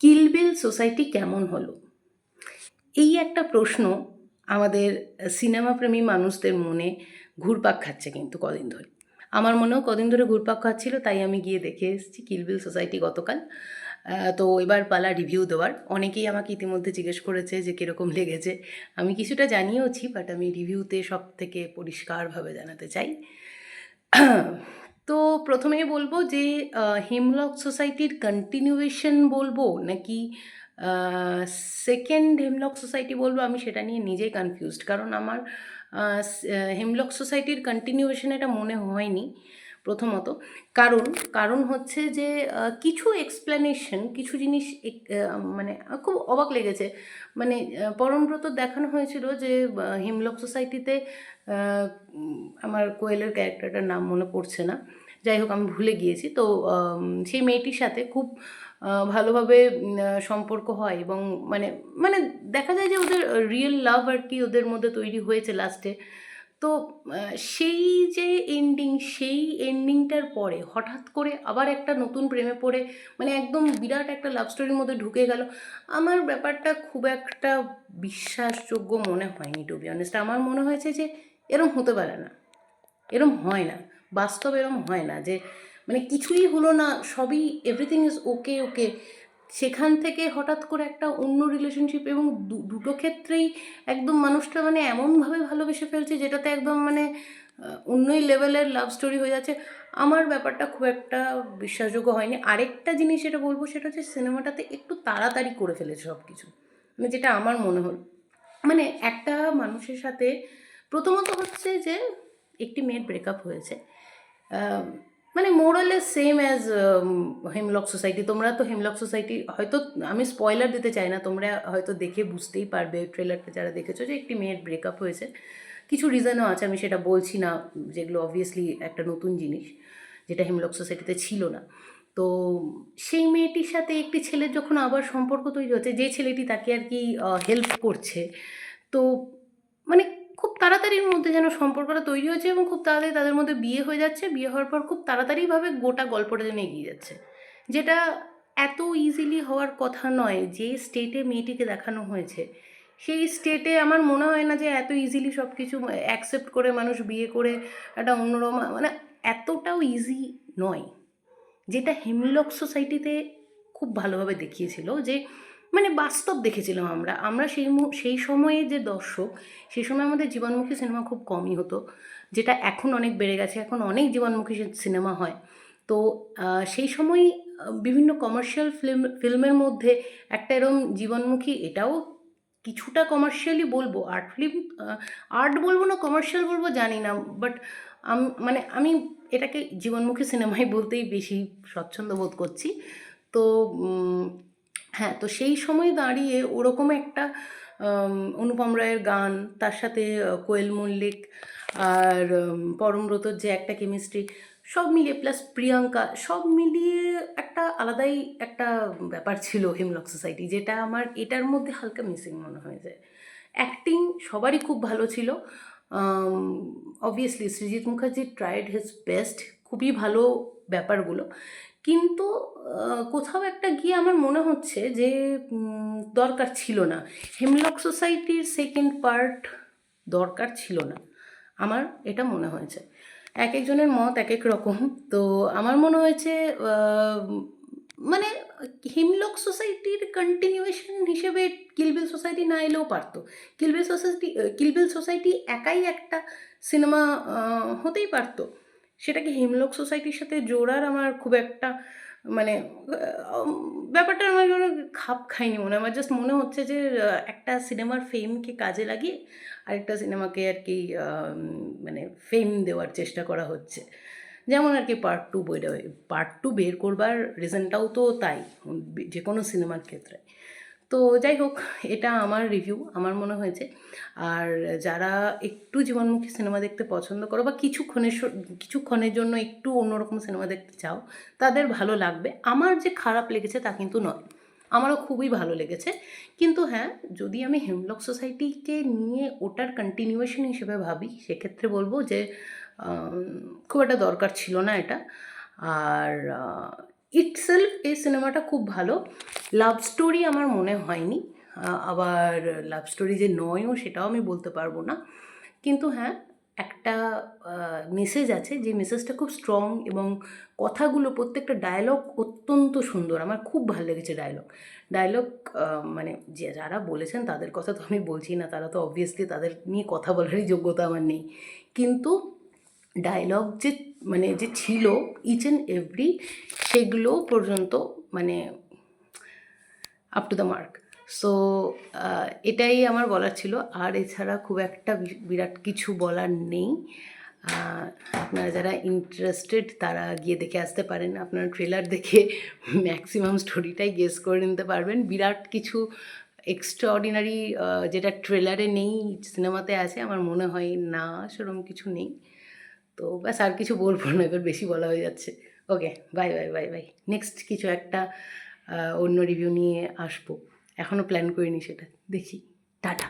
কিলবিল society কেমন হলো? এই একটা প্রশ্ন আমাদের সিনেমাপ্রেমী মানুষদের মনে ঘুরপাক খাচ্ছে কিন্তু কদিন ধরে। আমার মনেও কদিন ধরে ঘুরপাক খাচ্ছিল, তাই আমি গিয়ে দেখে এসেছি কিলবিল সোসাইটি গতকাল। তো এবার পালা রিভিউ দেওয়ার। অনেকেই আমাকে ইতিমধ্যে জিজ্ঞেস করেছে যে কীরকম লেগেছে। আমি কিছুটা জানিয়েওছি বাট আমি রিভিউতে সব থেকে পরিষ্কারভাবে জানাতে চাই। তো প্রথমেই বলব যে হেমলক সোসাইটির কন্টিনিউয়েশন বলব নাকি সেকেন্ড হেমলক সোসাইটি বলব আমি সেটা নিয়ে নিজেই কনফিউজড কারণ আমার হেমলক সোসাইটির কন্টিনিউয়েশন এটা মনে হয়নি। প্রথমত। কারণ কারণ হচ্ছে যে কিছু এক্সপ্লেনেশন কিছু জিনিস মানে খুব অবাক লেগেছে। মানে পরমব্রত দেখানো হয়েছিল যে হেমলক সোসাইটিতে আমার কোয়েলের ক্যারেক্টারটার নাম মনে পড়ছে না। যাই হোক, আমি ভুলে গিয়েছি। তো সেই মেয়েটির সাথে খুব ভালোভাবে সম্পর্ক হয় এবং মানে মানে দেখা যায় যে ওদের রিয়েল লাভ আর কি ওদের মধ্যে তৈরি হয়েছে লাস্টে তো সেই যে এন্ডিং সেই এন্ডিংটার পরে হঠাৎ করে আবার একটা নতুন প্রেমে পড়ে মানে একদম বিরাট একটা লাভ স্টোরির মধ্যে ঢুকে গেল, আমার ব্যাপারটা খুব একটা বিশ্বাসযোগ্য মনে হয়নি টু বি অনেস্ট আমার মনে হয়েছে যে এরম হতে পারে না, এরম হয় না, বাস্তব এরম হয় না যে মানে কিছুই হলো না, সবই এভরিথিং ইজ ওকে ওকে সেখান থেকে হঠাৎ করে একটা অন্য রিলেশনশিপ এবং দুটো ক্ষেত্রেই একদম মানুষটা মানে এমনভাবে ভালোবেসে ফেলছে যেটাতে একদম মানে অন্যই লেভেলের লাভ স্টোরি হয়ে যাচ্ছে। আমার ব্যাপারটা খুব একটা বিশ্বাসযোগ্য হয়নি। আরেকটা জিনিস যেটা বলব সেটা হচ্ছে সিনেমাটাতে একটু তাড়াতাড়ি করে ফেলেছে সব কিছু মানে যেটা আমার মনে হল মানে একটা মানুষের সাথে প্রথমত হচ্ছে যে একটি মেয়ের ব্রেকআপ হয়েছে। মানে morally same as Hemlock society তোমরা তো হেমলক সোসাইটি হয়তো, আমি স্পয়লার দিতে চাই না, তোমরা হয়তো দেখে বুঝতেই পারবে ট্রেলারটা যারা দেখেছ যে একটি মেয়ের ব্রেকআপ হয়েছে। কিছু রিজনও আছে, আমি সেটা বলছি না, যেগুলো অবভিয়াসলি একটা নতুন জিনিস, যেটা হেমলক সোসাইটিতে ছিল না। তো সেই মেয়েটির সাথে একটি ছেলের যখন আবার সম্পর্ক তৈরি হচ্ছে, যে ছেলেটি তাকে আর কি হেল্প করছে, তো মানে খুব তাড়াতাড়ির মধ্যে যেন সম্পর্কটা তৈরি হয়েছে এবং খুব তাড়াতাড়ি তাদের মধ্যে বিয়ে হয়ে যাচ্ছে। বিয়ে হওয়ার পর খুব তাড়াতাড়িভাবে গোটা গল্পটা যেন এগিয়ে যাচ্ছে। যেটা এত ইজিলি হওয়ার কথা নয় যে স্টেটে মেয়েটিকে দেখানো হয়েছে। সেই স্টেটে আমার মনে হয় না যে এত ইজিলি সব কিছু অ্যাকসেপ্ট করে মানুষ বিয়ে করে একটা অন্যরকম মানে এতটাও ইজি নয়। যেটা হেমলক সোসাইটিতে খুব ভালোভাবে দেখিয়েছিল যে মানে বাস্তব দেখেছিলাম আমরা। আমরা সেই সেই সময়ে যে দর্শক, সেই সময় আমাদের জীবনমুখী সিনেমা খুব কমই হতো। যেটা এখন অনেক বেড়ে গেছে, এখন অনেক জীবনমুখী সিনেমা হয়। তো সেই সময় বিভিন্ন কমার্শিয়াল ফিল্ম ফিল্মের মধ্যে একটা এরম জীবনমুখী, এটাও কিছুটা কমার্শিয়ালি বলব। আর্ট ফিল্ম আর্ট বলব না কমার্শিয়াল বলব, জানি না। বাট মানে আমি এটাকে জীবনমুখী সিনেমাই বলতেই বেশি স্বচ্ছন্দ বোধ করছি। তো হ্যাঁ তো সেই সময় দাঁড়িয়ে ওরকম একটা অনুপম রায়ের গান, তার সাথে কোয়েল মল্লিক আর পরমব্রতর যে একটা কেমিস্ট্রি সব মিলিয়ে প্লাস প্রিয়াঙ্কা, সব মিলিয়ে একটা আলাদাই একটা ব্যাপার ছিল হেমলক সোসাইটি যেটা আমার এটার মধ্যে হালকা মিসিং মনে হয়ে যায় অ্যাক্টিং সবারই খুব ভালো ছিল। Obviously Srijit Mukherjee tried his best খুবই ভালো ব্যাপারগুলো। কিন্তু কোথাও একটা গিয়ে আমার মনে হচ্ছে যে দরকার ছিল না। হেমলক সোসাইটির সেকেন্ড পার্ট দরকার ছিল না, আমার এটা মনে হয়েছে। এক একজনের মত এক এক রকম। তো আমার মনে হয়েছে মানে হিমলক সোসাইটির কন্টিনিউয়েশন হিসেবে কিলবিল সোসাইটি না এলেও পারতো। কিলবিল সোসাইটি কিলবিল সোসাইটি একাই একটা সিনেমা হতেই পারতো। সেটাকে হিমলক সোসাইটির সাথে জোড়ার আমার খুব একটা মানে ব্যাপারটা আমার যেন খাপ খাইনি মনে। আমার জাস্ট মনে হচ্ছে যে একটা সিনেমার ফেমকে কাজে লাগিয়ে আরেকটা সিনেমাকে আর কি মানে ফেম দেওয়ার চেষ্টা করা হচ্ছে যেমন আর কি পার্ট টু বের পার্ট টু বের করবার রিজনটাও তো তাই যে কোনো সিনেমার ক্ষেত্রে তো যাই হোক, এটা আমার রিভিউ আমার মনে হয়েছে। আর যারা একটু জীবনমুখী সিনেমা দেখতে পছন্দ করো বা কিছুক্ষণের কিছুক্ষণের জন্য একটু অন্যরকম সিনেমা দেখতে চাও, তাদের ভালো লাগবে। আমার যে খারাপ লেগেছে তা কিন্তু নয়। আমারও খুবই ভালো লেগেছে। কিন্তু হ্যাঁ যদি আমি হেমলক সোসাইটিকে নিয়ে ওটার কন্টিনিউয়েশন হিসেবে ভাবি, সেক্ষেত্রে বলব যে খুব একটা দরকার ছিল না এটা। আর ইটসেলফ এই সিনেমাটা খুব ভালো। লাভ স্টোরি আমার মনে হয়নি। আবার লাভ স্টোরি যে নয়ও সেটাও আমি বলতে পারব না। কিন্তু হ্যাঁ একটা মেসেজ আছে যে মেসেজটা খুব স্ট্রং এবং কথাগুলো, প্রত্যেকটা ডায়লগ অত্যন্ত সুন্দর। আমার খুব ভালো লেগেছে ডায়লগ ডায়লগ মানে যে যারা বলেছেন তাদের কথা তো আমি বলছি না, তারা তো অবভিয়াসলি তাদের নিয়ে কথা বলারই যোগ্যতা আমার নেই। কিন্তু ডায়লগ যে মানে যে ছিল ইচ অ্যান্ড এভরি সেগুলো পর্যন্ত মানে up to the mark so এটাই আমার বলার ছিল। আর এছাড়া খুব একটা বিরাট কিছু বলার নেই। আপনারা যারা ইন্টারেস্টেড তারা গিয়ে দেখে আসতে পারেন। আপনারা ট্রেলার দেখে ম্যাক্সিমাম স্টোরিটাই গেস করে নিতে পারবেন। বিরাট কিছু এক্সট্রাঅর্ডিনারি যেটা ট্রেলারে নেই সিনেমাতে আছে, আমার মনে হয় না সেরকম কিছু নেই। তো ব্যাস আর কিছু বলব না, এবার বেশি বলা হয়ে যাচ্ছে। Okay bye bye bye bye next কিছু একটা অন্য রিভিউ নিয়ে আসব। এখনও প্ল্যান করিনি সেটা। দেখি। টাটা।